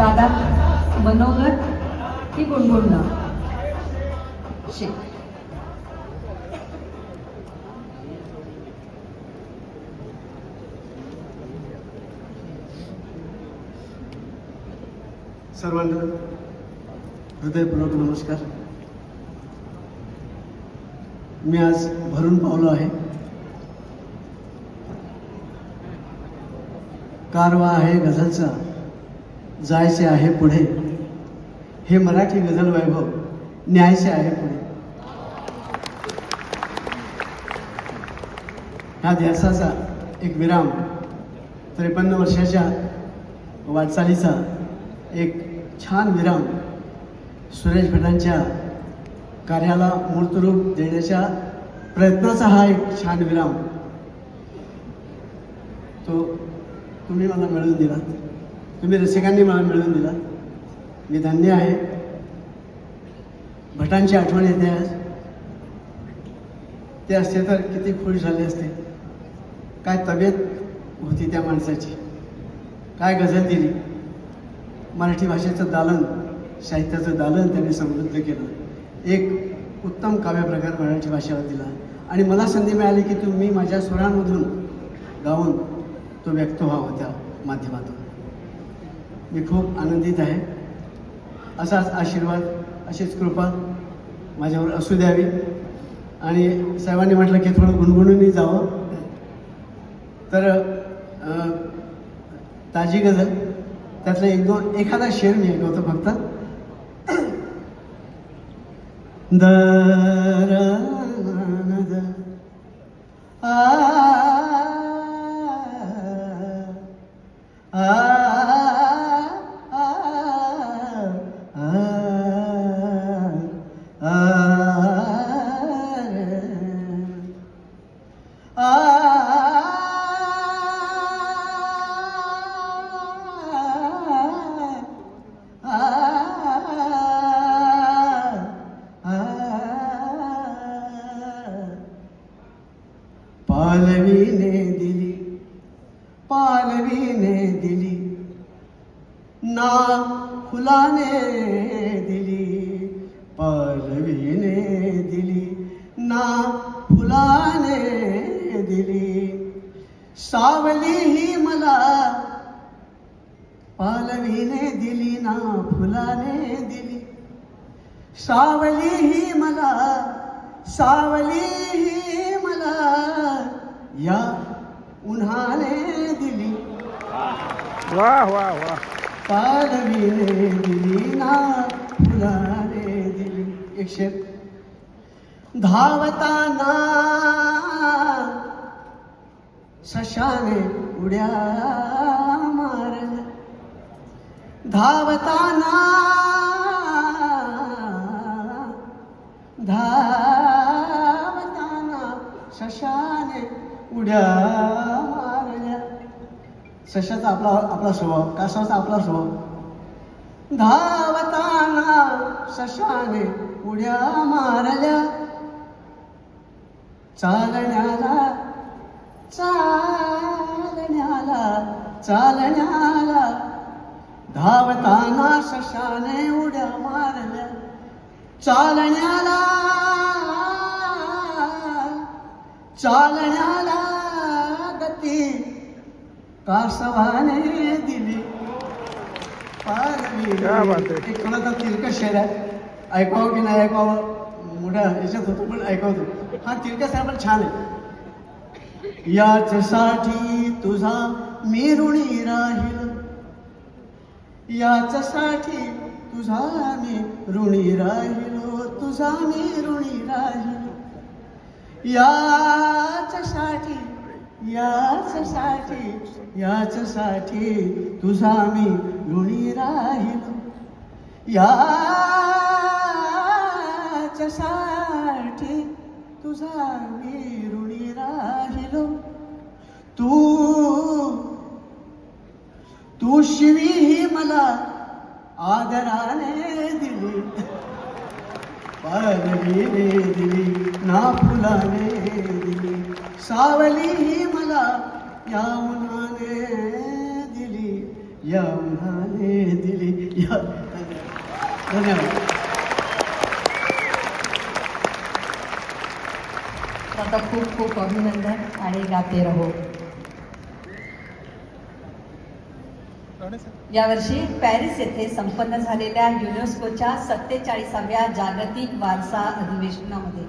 दादा मनोहर की गुणगुणणं? शिक सर्वांना हृदयपूर्वक नमस्कार. मी आज भरून पावलो आहे. कारवा आहे गझलचा. जायचे आहे पुढे. हे मराठी गझल वैभव न्यायचे आहे पुढे. ह्या ध्यासाचा एक विराम त्रेपन्न वर्षाच्या वाटचालीचा एक छान विराम सुरेश भटांच्या कार्याला मूर्तरूप देण्याच्या प्रयत्नाचा हा एक छान विराम. तो तुम्ही मला मिळवून दिला तुम्ही रसिकांनी मला मिळवून दिला. मी धन्य आहे. भटांची आठवण येते आज. ते असते तर किती खुश झाले असते. काय तब्येत होती त्या माणसाची. काय गझल दिली. मराठी भाषेचं दालन साहित्याचं दालन त्यांनी समृद्ध केलं. एक उत्तम काव्यप्रकार मराठी भाषेवर दिला. आणि मला संधी मिळाली की तुम्ही माझ्या स्वरांमधून गाऊन तो व्यक्त व्हावा त्या माध्यमातून. मी खूप आनंदित आहे. असाच आशीर्वाद अशीच कृपा माझ्यावर असू द्यावी. आणि साहेबांनी म्हटलं की थोडं गुणगुणूनही जावं. तर ताजी गझल त्यातलं एक दोन एखादा शेर मी ऐकवतो फक्त. द फुलाने दिली पलवीने दिली ना फुलाने दिली. सावली ही मला पालवीने दिली ना फुलाने दिली. सावली ही मला सावली ही मला या उन्हाने दिली. वाह वाह वाह. पालवीने दिली ना फुलाने दिली. एक शेर धावताना सशाने उड्या मारल्या. धावताना धावताना सशाने उड्या सशाचा आपला आपला स्वभाव कासाचा आपला स्वभाव. धावताना सशाने उड्या मारल्या. चालण्याला चालण्याला चालण्याला. धावताना सशाने उड्या मारल्या. चालण्याला चालण्याला गती कासवाने दिली? कोणाचा तिरकस शेर आहे. ऐकावं की नाही ऐकावं मोठ्या याच्यात होतो पण ऐकवतो. हा तिरकस आहे पण छान आहे. याचसाठी तुझा मी ऋणी राहील. याचसाठी तुझा मी ऋणी राहिलो. तुझा मी ऋणी राहिलो. याचसाठी याचसाठी याचसाठी तुझा मी ऋणी राहिलो. याचसाठी तुझा मी ऋणी राहिलो. तू तू शिवी मला आदराने दिली. पालवीने दिली ना फुलाने दिली. सावली ही मला या उन्हाने दिली या उन्हाने दिली. या. धन्यवाद. आता खूप खूप अभिनंदन आणि गाते रहो. यावर्षी पॅरिस येथे संपन्न झालेल्या युनेस्कोच्या सत्तेचाळीसाव्या जागतिक वारसा अधिवेशनामध्ये.